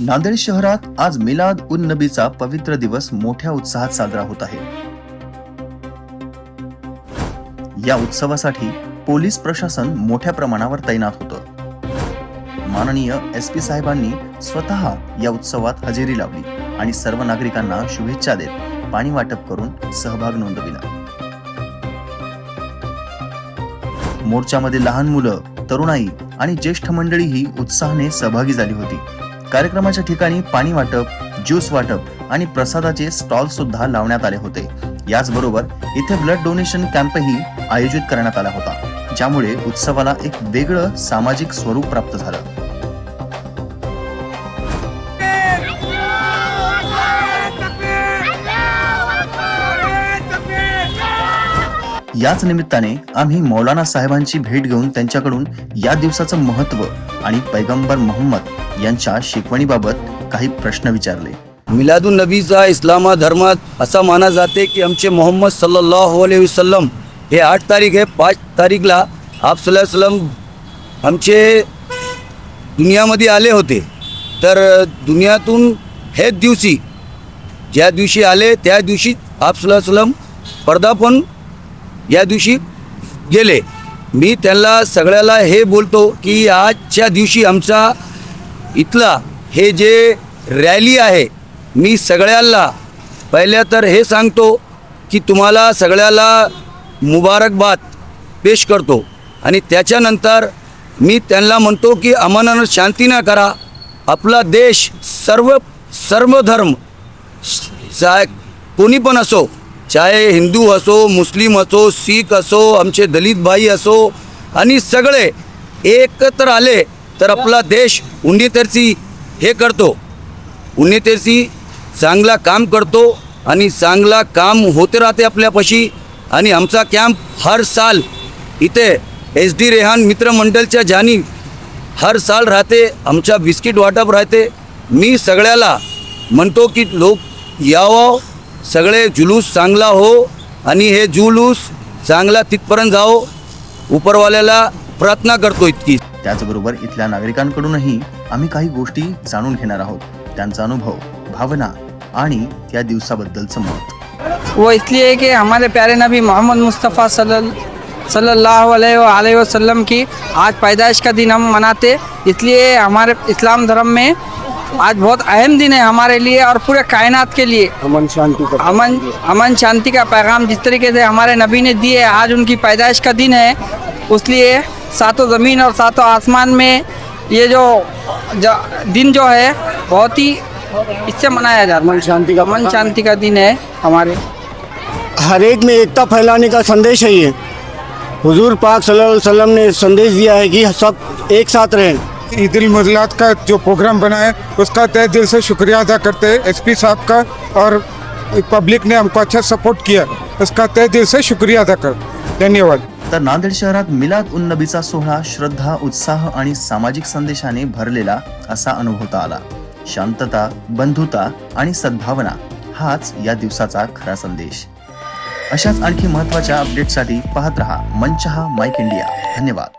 नांदेड शहरात आज मिलाद उन नबीचा पवित्र दिवस मोठ्या उत्साहात साजरा होत आहे. या उत्सवासाठी पोलीस प्रशासन मोठ्या प्रमाणावर तैनात होतं. माननीय एस पी साहेबांनी स्वतः या उत्सवात हजेरी लावली आणि सर्व नागरिकांना शुभेच्छा देत पाणी वाटप करून सहभाग नोंदविला. मोर्चामध्ये लहान मुलं तरुणाई आणि ज्येष्ठ मंडळीही उत्साहाने सहभागी झाली होती. कार्यक्रमाच्या ठिकाणी पाणी वाटप ज्यूस वाटप आणि प्रसादाचे स्टॉल सुद्धा लावण्यात आले होते. याचबरोबर इथे ब्लड डोनेशन कॅम्पही आयोजित करण्यात आला होता ज्यामुळे उत्सवाला एक वेगळं सामाजिक स्वरूप प्राप्त झालं. याच निमित्ताने आम्ही मौलाना साहेबांची भेट घेऊन त्यांच्याकडून या दिवसाचं महत्त्व आणि पैगंबर मोहम्मद यांच्या शिकवणीबाबत काही प्रश्न विचारले. मिलादुन नबीचा इस्लामा धर्मात असा माना जाते की आमचे मोहम्मद सल्लल्लाहु अलैहि वसल्लम हे आठ तारीख आहे पाच तारीखला आप वसल्लम आमचे दुनियामध्ये आले होते. तर दुनियातून हेच दिवशी ज्या दिवशी आले त्या दिवशी आप वसल्लम पडदापण या दिवशी गेले. मी त्यांना सगळ्याला हे बोलतो की आजच्या दिवशी आमचा इथला हे जे रॅली आहे मी सगळ्याला पहिल्या तर हे सांगतो की तुम्हाला सगळ्याला मुबारकबाद पेश करतो आणि त्याच्यानंतर मी त्यांना म्हणतो की अमनानं शांती ना करा आपला देश सर्व सर्वधर्म कोणी पण असो चाहे हिंदू असो मुस्लिम असो सीख असो आमचे दलित भाई असो आणि सगळे एकत्र आले तर आपला देश उन्नीतरची हे करतो. उन्नीतरची चांगला काम करतो आणि चांगला काम होते राहते आपल्यापाशी. आणि आमचा कॅम्प हर साल इथे एस डी रेहान मित्रमंडळच्या जानी हर साल राहते आमच्या बिस्किट वाटप राहते. मी सगळ्याला म्हणतो की लोक यावं सगळे जुलूस चांगला हो आणि हे जुलूस चांगला तिथपर्यंत जाओ. उपरवाल्याला प्रार्थना करतो इतकी. त्याचबरोबर इथल्या नागरिकांकडूनही आम्ही काही गोष्टी जाणून घेणार आहोत. त्यांचा अनुभव भावना आणि त्या दिवसाबद्दलचं मत. वो इसलिए है कि हमारे प्यारे नबी मोहम्मद मुस्तफ़ा सल्लल- सल्लल्लाहु अलैहि वसल्लम की आज पैदाइश का दिन हम मनाते। इसलिए हमारे इस्लाम धर्म में आज बहुत अहम दिन है हमारे लिए और पूरे कायनात के लिए। अमन शांति का अमन अमन शांति का पैगाम जिस तरीके से हमारे नबी ने दिए आज उनकी पैदाइश का दिन है। उसलिए सातों ज़मीन और सातों आसमान में ये जो, जो दिन जो है बहुत ही इससे मनाया जाता है। अमन शांति का अमन शांति का दिन है हमारे। हर एक में एकता फैलाने का संदेश है ये। हुजूर पाक सल्लल्लाहु अलैहि वसल्लम ने संदेश दिया है कि सब एक साथ रहें। ईद उल का जो प्रोग्राम बना है उसका तय दिल से शुक्रिया अदा करते हैं एसपी साहब का और पब्लिक ने हमको अच्छा सपोर्ट किया। उसका तय दिल से शुक्रिया अदा कर। धन्यवाद। तर नांदेड शहरात मिलाद उन नबीचा सोहळा श्रद्धा उत्साह आणि सामाजिक संदेशाने भरलेला असा अनुभवता आला. शांतता बंधुता आणि सद्भावना हाच या दिवसाचा खरा संदेश. अशाच आणखी महत्त्वाच्या अपडेटसाठी पाहत रहा मंचहा माईक इंडिया. धन्यवाद.